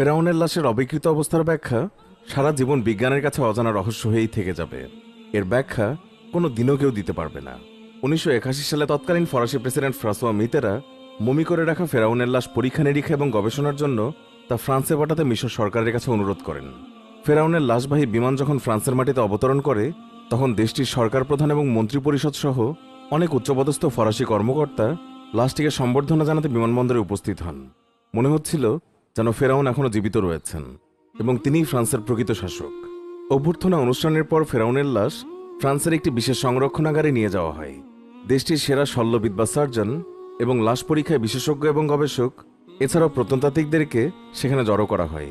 ফেরাউনের লাশের অবিকৃত অবস্থার ব্যাখ্যা সারা জীবন বিজ্ঞানের কাছে অজানা রহস্য হয়েই থেকে যাবে। এর ব্যাখ্যা কোনো দিনও কেউ দিতে পারবে না। উনিশশো একাশি সালে তৎকালীন ফরাসি প্রেসিডেন্ট ফ্রাসোয়া মিতেরা মমি করে রাখা ফেরাউনের লাশ পরীক্ষা নিরীক্ষা এবং গবেষণার জন্য তা ফ্রান্সে পাঠাতে মিশর সরকারের কাছে অনুরোধ করেন। ফেরাউনের লাশবাহী বিমান যখন ফ্রান্সের মাটিতে অবতরণ করে, তখন দেশটির সরকার প্রধান এবং মন্ত্রিপরিষদ সহ অনেক উচ্চপদস্থ ফরাসি কর্মকর্তা লাশটিকে সম্বর্ধনা জানাতে বিমানবন্দরে উপস্থিত হন। মনে হচ্ছিল যেন ফেরাউন এখনও জীবিত রয়েছেন এবং তিনি ফ্রান্সের প্রকৃত শাসক। অভ্যর্থনা অনুষ্ঠানের পর ফেরাউনের লাশ ফ্রান্সের একটি বিশেষ সংরক্ষণাগারে নিয়ে যাওয়া হয়। দেশটির সেরা শল্যবিদ বা সার্জন এবং লাশ পরীক্ষায় বিশেষজ্ঞ এবং গবেষক, এছাড়াও প্রত্নতাত্ত্বিকদেরকে সেখানে জড়ো করা হয়।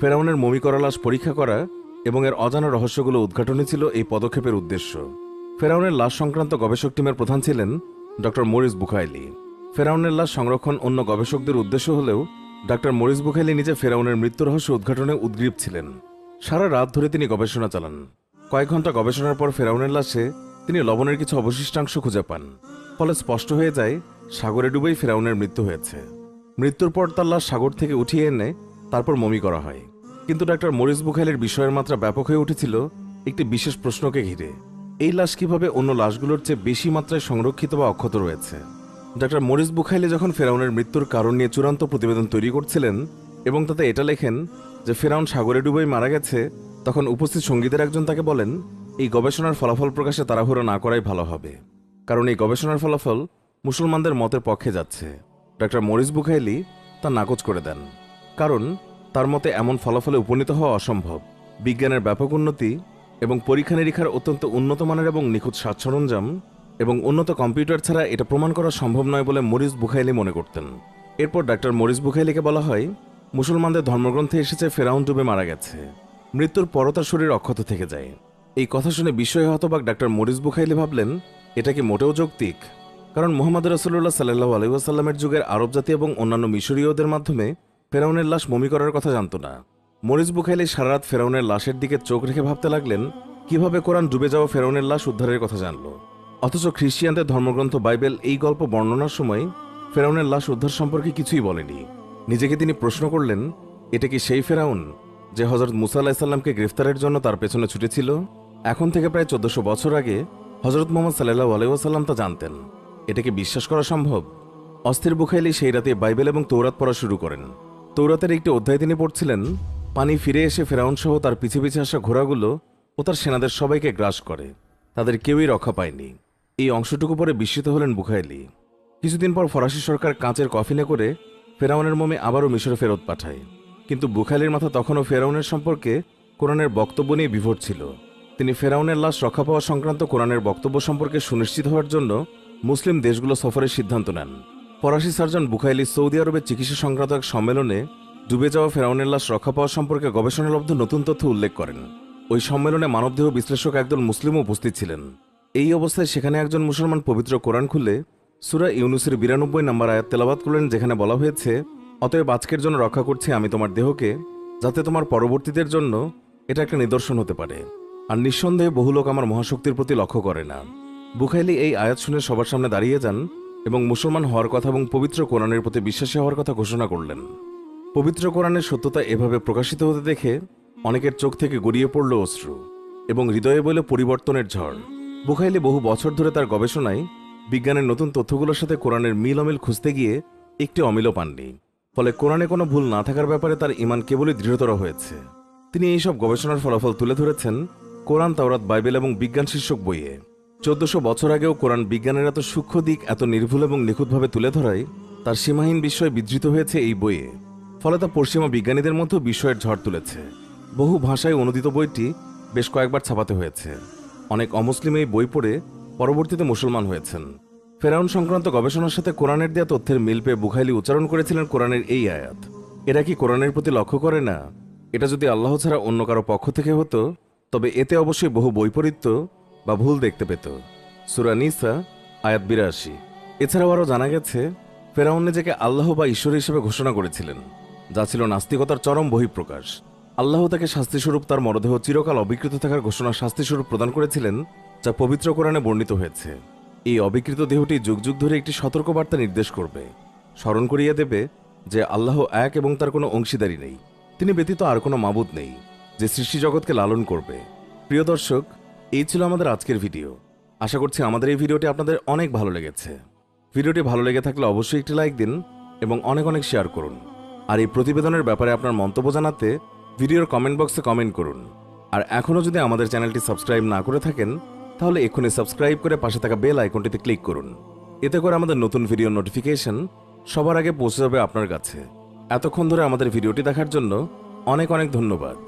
ফেরাউনের মমি করা লাশ পরীক্ষা করা এবং এর অজানা রহস্যগুলো উদ্ঘাটনই ছিল এই পদক্ষেপের উদ্দেশ্য। ফেরাউনের লাশ সংক্রান্ত গবেষক টিমের প্রধান ছিলেন ডক্টর মরিস বুখাইলি। ফেরাউনের লাশ সংরক্ষণ অন্য গবেষকদের উদ্দেশ্য হলেও ডক্টর মরিস বুখাইলি নিজে ফেরাউনের মৃত্যু রহস্য উদ্ঘাটনে উদ্গ্রীব ছিলেন। সারা রাত ধরে তিনি গবেষণা চালান। কয়েক ঘণ্টা গবেষণার পর ফেরাউনের লাশে তিনি লবণের কিছু অবশিষ্টাংশ খুঁজে পান। ফলে স্পষ্ট হয়ে যায়, সাগরে ডুবেই ফেরাউনের মৃত্যু হয়েছে। মৃত্যুর পর তার লাশ সাগর থেকে উঠিয়ে এনে তারপর মমি করা হয়। কিন্তু ডাক্তার মরিস বুখাইলের বিষয়ের মাত্রা ব্যাপক হয়ে উঠেছিল একটি বিশেষ প্রশ্নকে ঘিরে। এই লাশ কীভাবে অন্য লাশগুলোর চেয়ে বেশি মাত্রায় সংরক্ষিত বা অক্ষত রয়েছে? ডাক্তার মরিস বুখাইলে যখন ফেরাউনের মৃত্যুর কারণ নিয়ে চূড়ান্ত প্রতিবেদন তৈরি করছিলেন এবং তাতে এটা লেখেন যে ফেরাউন সাগরে ডুবেই মারা গেছে, তখন উপস্থিত সঙ্গীদের একজন তাকে বলেন, এই গবেষণার ফলাফল প্রকাশে তাড়াহুড়ো না করাই ভালো হবে। কারণ এই গবেষণার ফলাফল মুসলমানদের মতের পক্ষে যাচ্ছে। ডাক্তার মরিস বুখাইলি তা নাকচ করে দেন। কারণ তার মতে এমন ফলাফলে উপনীত হওয়া অসম্ভব। বিজ্ঞানের ব্যাপক উন্নতি এবং পরীক্ষা নিরীক্ষার অত্যন্ত উন্নত মানের এবং নিখুঁত সাজ সরঞ্জাম এবং উন্নত কম্পিউটার ছাড়া এটা প্রমাণ করা সম্ভব নয় বলে মরিস বুখাইলি মনে করতেন। এরপর ডাক্তার মরিস বুখাইলিকে বলা হয়, মুসলমানদের ধর্মগ্রন্থে এসেছে ফেরাউন ডুবে মারা গেছে। মৃত্যুর পরও তার শরীর অক্ষত থেকে যায়। এই কথা শুনে বিস্ময় হতবাক ডাক্তার মরিস বুখাইলি ভাবলেন, এটা কি মোটেও যৌক্তিক? কারণ মোহাম্মদ রসুল্লাহ সাল্লাহ আলহিহাসাল্লামের যুগের আরব জাতি এবং অন্যান্য মিশরীয়দের মাধ্যমে ফেরাউনের লাশ মমি করার কথা জানত না। মরিস বুখাইলি সারারাত ফেরাউনের লাশের দিকে চোখ রেখে ভাবতে লাগলেন, কীভাবে কোরআন ডুবে যাওয়া ফেরাউনের লাশ উদ্ধারের কথা জানল? অথচ খ্রিস্টিয়ানদের ধর্মগ্রন্থ বাইবেল এই গল্প বর্ণনার সময় ফেরাউনের লাশ উদ্ধার সম্পর্কে কিছুই বলেনি। নিজেকে তিনি প্রশ্ন করলেন, এটা কি সেই ফেরাউন যে হজরত মুসা আলাহিসাল্লামকে গ্রেফতারের জন্য তার পেছনে ছুটেছিল? এখন থেকে প্রায় চোদ্দশো বছর আগে হজরত মোহাম্মদ সাল্লাহ আলাইসাল্লাম তা জানতেন। এটাকে বিশ্বাস করা সম্ভব? অস্থির বুখাইলি সেই রাতে বাইবেল এবং তৌরাত পড়া শুরু করেন। তৌরাতের একটি অধ্যায় তিনি পড়ছিলেন, পানি ফিরে এসে ফেরাউন সহ তার পিছে পিছে আসা ঘোড়াগুলো ও তার সেনাদের সবাইকে গ্রাস করে। তাদের কেউই রক্ষা পায়নি। এই অংশটুকু পরে বিস্মিত হলেন বুখাইলি কিছুদিন পর ফরাসি সরকার কাঁচের কফিনে করে ফেরাউনের মমে আবারও মিশরে ফেরত পাঠায়। কিন্তু বুখাইলির মাথা তখনও ফেরাউনের সম্পর্কে কোরআনের বক্তব্য নিয়ে বিভোর ছিল। তিনি ফেরাউনের লাশ রক্ষা পাওয়া সংক্রান্ত কোরআনের বক্তব্য সম্পর্কে সুনিশ্চিত হওয়ার জন্য মুসলিম দেশগুলো সফরের সিদ্ধান্ত নেন। ফরাসি সার্জন বুখাইলি সৌদি আরবের চিকিৎসা সংক্রান্ত এক সম্মেলনে ডুবে যাওয়া ফেরাউনের লাশ রক্ষা পাওয়া সম্পর্কে গবেষণালব্ধ নতুন তথ্য উল্লেখ করেন। ওই সম্মেলনে মানবদেহ বিশ্লেষক একদল মুসলিমও উপস্থিত ছিলেন। এই অবস্থায় সেখানে একজন মুসলমান পবিত্র কোরআন খুলে সুরা ইউনুসের বিরানব্বই নম্বর আয়াত তেলাবাত করলেন, যেখানে বলা হয়েছে, অতএব আজকের জন্য রক্ষা করছি আমি তোমার দেহকে, যাতে তোমার পরবর্তীদের জন্য এটা একটা নিদর্শন হতে পারে। আর নিঃসন্দেহে বহু লোক আমার মহাশক্তির প্রতি লক্ষ্য করে না। বুখাইলি এই আয়াত শুনে সবার সামনে দাঁড়িয়ে যান এবং মুসলমান হওয়ার কথা এবং পবিত্র কোরআনের প্রতি বিশ্বাসী হওয়ার কথা ঘোষণা করলেন। পবিত্র কোরআনের সত্যতা এভাবে প্রকাশিত হতে দেখে অনেকের চোখ থেকে গড়িয়ে পড়ল অশ্রু এবং হৃদয়ে বলে পরিবর্তনের ঝড়। বুখাইলি বহু বছর ধরে তার গবেষণায় বিজ্ঞানের নতুন তথ্যগুলোর সাথে কোরআনের মিল অমিল খুঁজতে গিয়ে একটি অমিলও পাননি। ফলে কোরআনে কোনো ভুল না থাকার ব্যাপারে তার ইমান কেবলই দৃঢ়তর হয়েছে। তিনি এইসব গবেষণার ফলাফল তুলে ধরেছেন কোরআন, তাওরাত, বাইবেল এবং বিজ্ঞান শীর্ষক বইয়ে। চোদ্দশো বছর আগেও কোরআন বিজ্ঞানের এত সূক্ষ্ম দিক, এত নির্ভুল এবং নিখুঁতভাবে তুলে ধরায় তার সীমাহীন বিস্ময় বিধৃত হয়েছে এই বইয়ে। ফলে তা পশ্চিমা বিজ্ঞানীদের মধ্যেও বিস্ময়ের ঝড় তুলেছে। বহু ভাষায় অনুদিত বইটি বেশ কয়েকবার ছাপাতে হয়েছে। অনেক অমুসলিম এই বই পড়ে পরবর্তীতে মুসলমান হয়েছেন। ফেরাউন সংক্রান্ত গবেষণার সাথে কোরআনের দেয়া তথ্যের মিল পেয়ে বুখাইলি উচ্চারণ করেছিলেন কোরআনের এই আয়াত। এরা কি কোরআনের প্রতি লক্ষ্য করে না? এটা যদি আল্লাহ ছাড়া অন্য কারও পক্ষ থেকে হতো, তবে এতে অবশ্যই বহু বৈপরীত্য বা ভুল দেখতে পেত। সুরা নিসা, আয়াত বিরাশি। এছাড়াও আরও জানা গেছে, ফেরাউন নিজেকে আল্লাহ বা ঈশ্বর হিসেবে ঘোষণা করেছিলেন, যা ছিল নাস্তিকতার চরম বহিঃপ্রকাশ। আল্লাহ তাকে শাস্তিস্বরূপ তার মরদেহ চিরকাল অবিকৃত থাকার ঘোষণা শাস্তিস্বরূপ প্রদান করেছিলেন, যা পবিত্র কোরআনে বর্ণিত হয়েছে। এই অবিকৃত দেহটি যুগ যুগ ধরে একটি সতর্কবার্তা নির্দেশ করবে। স্মরণ করিয়ে দেবে যে আল্লাহ এক এবং তার কোনো অংশীদারি নেই। তিনি ব্যতীত আর কোনো মাবুদ নেই, যে সৃষ্টি জগৎকে লালন করবে। প্রিয় দর্শক, এই ছিল আমাদের আজকের ভিডিও। আশা করছি আমাদের এই ভিডিওটি আপনাদের অনেক ভালো লেগেছে। ভিডিওটি ভালো লেগে থাকলে অবশ্যই একটি লাইক দিন এবং অনেক অনেক শেয়ার করুন। আর এই প্রতিবেদনের ব্যাপারে আপনার মন্তব্য জানাতে ভিডিওর কমেন্ট বক্সে কমেন্ট করুন। আর এখনও যদি আমাদের চ্যানেলটি সাবস্ক্রাইব না করে থাকেন, তাহলে এক্ষুনি সাবস্ক্রাইব করে পাশে থাকা বেল আইকনটিতে ক্লিক করুন। এতে করে আমাদের নতুন ভিডিও নোটিফিকেশন সবার আগে পৌঁছে যাবে আপনার কাছে। এতক্ষণ ধরে আমাদের ভিডিওটি দেখার জন্য অনেক অনেক ধন্যবাদ।